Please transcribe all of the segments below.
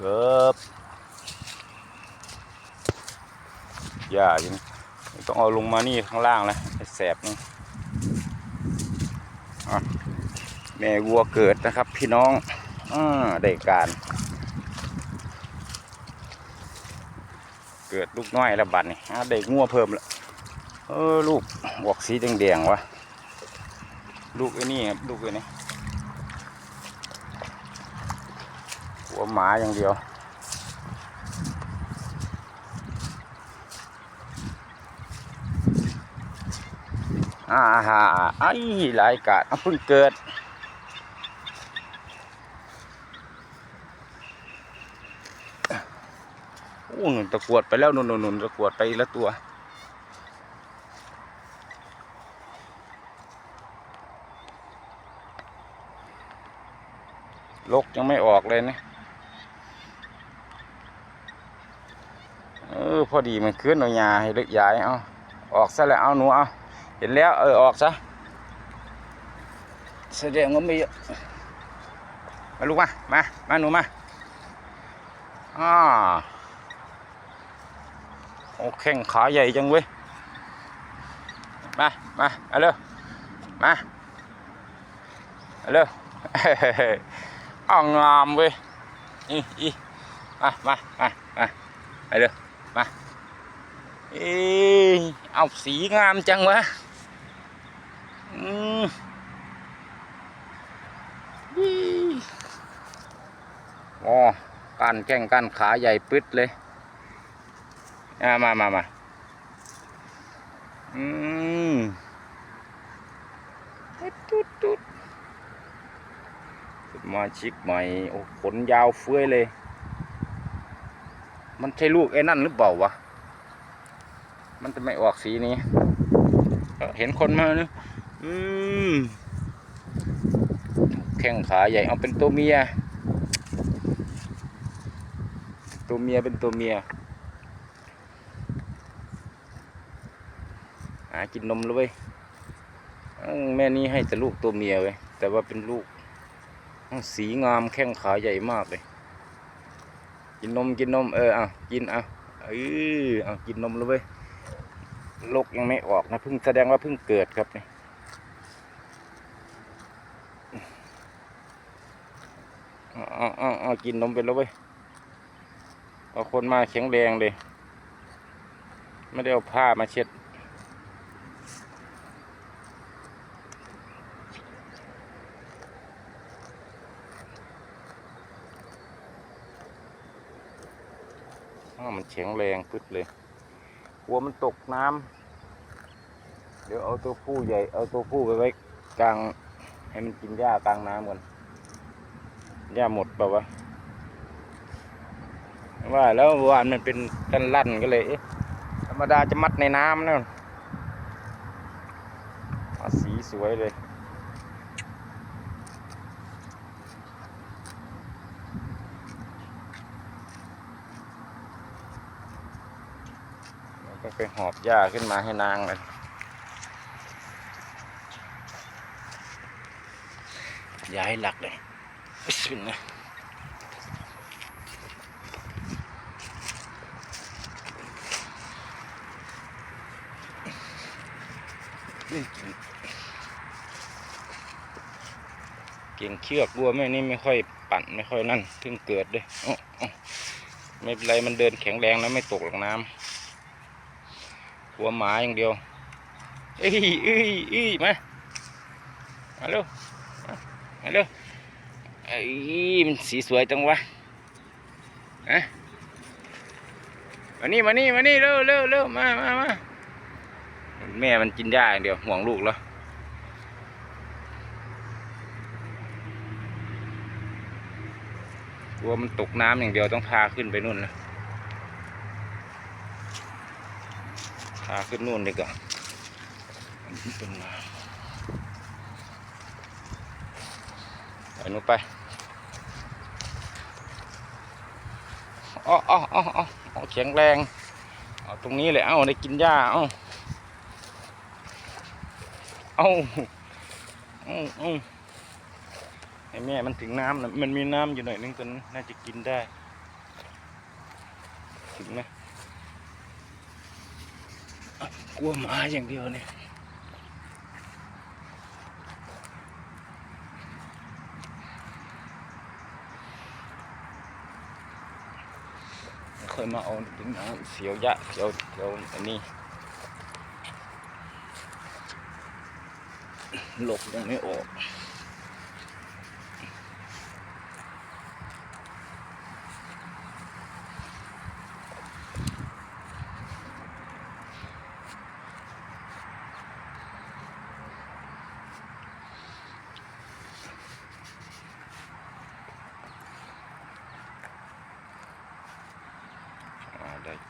ครับหญ้าอยู่นี่ต้องเอาลงมานี่ข้างล่างแล้วให้แสบนี่อะแม่วัวเกิดนะครับ พี่น้องอ่าได้การ เกิดลูกน้อยแล้วบัดนี่ได้งัวเพิ่มแล้วเออลูกบอกสีแดงๆวะลูกไอ้นี่ครับลูกไอ้นี่ หัวหมาอย่างเดียว อ่าฮะไอ้หลายกาดเพิ่งเกิด โอ้หนุนตะกรวดไปแล้วนุนนุนตะกรวดไปละตัวลกยังไม่ออกเลยนะเออ พอดีมันขึ้นเอาหญ้าให้เล็กย้ายเอาออกซะแล้วเอาหนูเอาเห็นแล้วเออออกซะแสดงว่าไม่เยอะมาลูกมามามาหนูมาอ่าโอ้แข้งขาใหญ่จังเว้ยมามาเอาเร็วมาเอาเร็วอ่างงามเว้ยอีอีมามามามาไปเร็วมา เอ้ยเอาสีงามจังวะอืมอ๋อการแข้งการขาใหญ่ปึ๊ดเลยอ่ามามามาอืมตุ๊ดตุ๊ดมาชิกใหม่ โอ้ขนยาวเฟื้อยเลย มันใช่ลูกไอ้นั่นหรือเปล่าวะ มันจะไม่ออกสีนี้ เห็นคนมาเนอะอืมแข้งขาใหญ่เอาเป็นตัวเมีย ตัวเมียเป็นตัวเมียหากินนมแล้วเว้ยแม่นี้ให้แต่ลูกตัวเมียเว้ยแต่ว่าเป็นลูก สีงามแข้งขาใหญ่มากเลย กินนมกินนมเออเอากินเอาเออเอากินนมแล้วเว้ย ลกยังไม่ออกนะเพิ่งแสดงว่าเพิ่งเกิดครับนี่เอาเอาเอาเอกินนมไปแล้วเว้ยเอาคนมาแข็งแรงเลย ไม่ได้เอาผ้ามาเช็ดมันแข็งแรงปึ๊ดเลย ลัวมันตกน้ำเดี๋ยวเอาตัวผู้ใหญ่ เอาตัวผู้ไปไว้กลาง ให้มันกินหญ้ากลางน้ำก่อนหญ้าหมดเปล่าวะว่าแล้วเมื่อวานมันเป็นกันลั่นก็เลยธรรมดาจะมัดในน้ำนั่นสีสวยเลย แล้วก็ ไปหอบหญ้าขึ้นมาให้นางเลยย้ายหลักเลยบิสมิลลาห์นี่เก่งเชือกบัวแม่นี่ไม่ค่อยปั่นไม่ค่อยนั่นเพิ่งเกิดด้วยไม่เป็นไรมันเดินแข็งแรงแล้วไม่ตกหลังน้ำ หัวหมาอย่างเดียวเอ้ยเอ้ยเอ้ยมามาเร็วมามาเร็วไอ้ยมันสีสวยจังวะฮะมานี่มานี่มานี่เร็วเร็วเร็วมามามาแม่มันกินหญ้าอย่างเดียวห่วงลูกแล้วกลัวมันตกน้ำอย่างเดียวต้องพาขึ้นไปนู่นนะพาขึ้นนู่นดีกว่าอันนี้เป็นไปนู่นไปอ๋ออ๋ออ๋ออ๋อแข็งแรงเอาตรงนี้เลยเอาได้กินหญ้าเอาเอาเอาเอาให้แม่มันถึงน้ำนะมันมีน้ำอยู่หน่อยนึงตอนนั้นน่าจะกินได้ถึงนะ กลัวหมาอย่างเดียวเนี่ยเคยมาเอาดินน้ำเสียวยะเสียวเสียวอันนี้หลบยังไม่ออก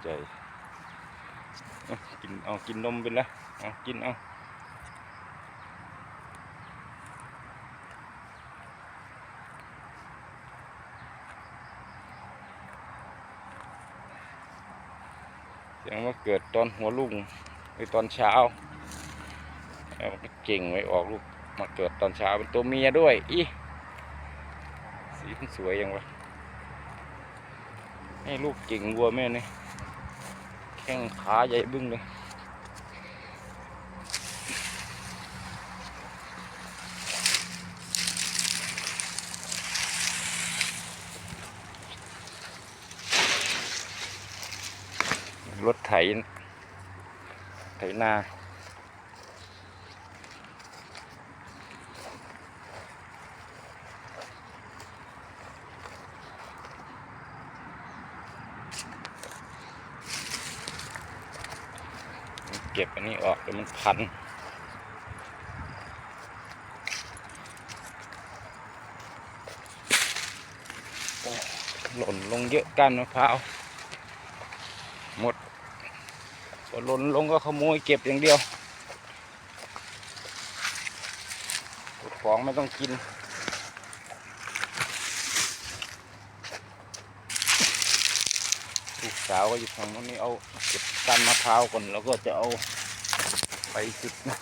ใจกินเอากินนมไปละเอากินเอาเสียงว่าเกิดตอนหัวลุ่งหรือตอนเช้าแล้วก็เก่งไว้ออกลูกมาเกิดตอนเช้าเป็นตัวเมียด้วยอีสีมันสวยยังวะให้ลูกเก่งวัวแม่เนี่ย ข้งขาใหญ่บึ้งเลยรถไถ ไถนาเก็บอันนี้ออกเดี๋ยวมันพันหล่นลงเยอะกันมะพร้าวหมดพอหล่นลงก็ขโมยเก็บอย่างเดียวของไม่ต้องกิน ลูกสาวก็อยู่ฝั่งนู้นนี่เอาเก็บก้นมะพร้าวก่อนแล้วก็จะเอาไปจุดนะ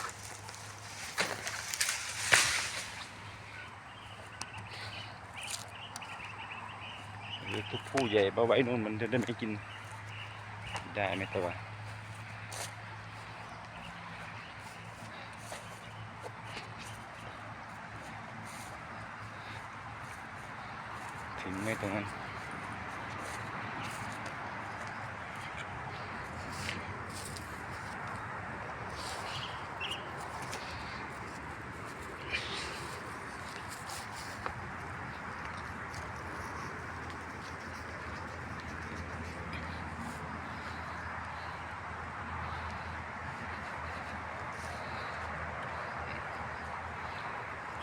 หรือทุกผู้ใหญ่มาไว้นู่นมันจะได้ไม่กิน ได้ไหมตัวถึงไหมตรงนั้น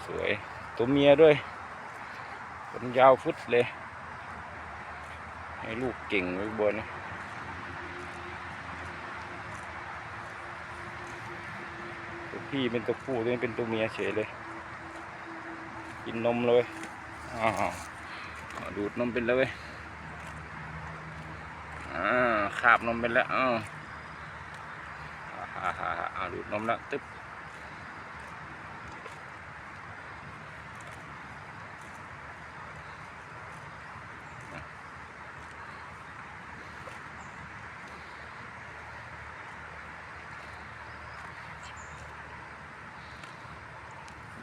สวย ตัวเมียด้วยขนยาวฟุดเลย ให้ลูกเก่งไว้บนนะตัวพี่เป็นตัวผู้ตัวนี้เป็นตัวเมียเฉยเลย กินนมเลยอ้าวเอดูดนมเป็นแล้วเว้ยอ่าคาบนมเป็นแล้วอ้าวอ่าฮ่าฮ่าฮ่าดูดนมแล้วตึ๊บ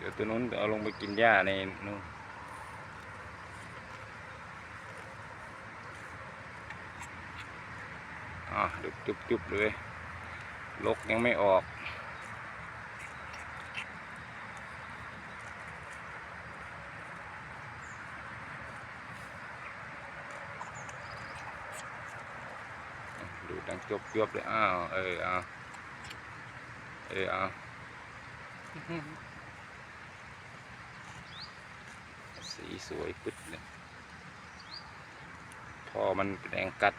ดี๋ยวตัวนู้นเอาลงไปกินหญ้าในนู้นอะดุบจุบจุบเลยลกยังไม่ออกดูดังจบจบเลยอ้าวเออเอาเออเอาสี สวยปึ๊ดเลยพอมันแรงกัด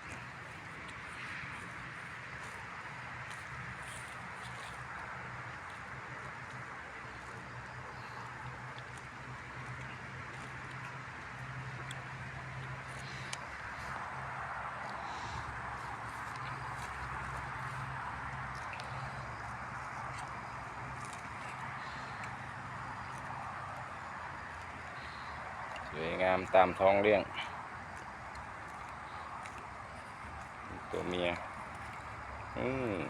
ส วยงามตามท้องเรื่อง ตัวเมีย อืม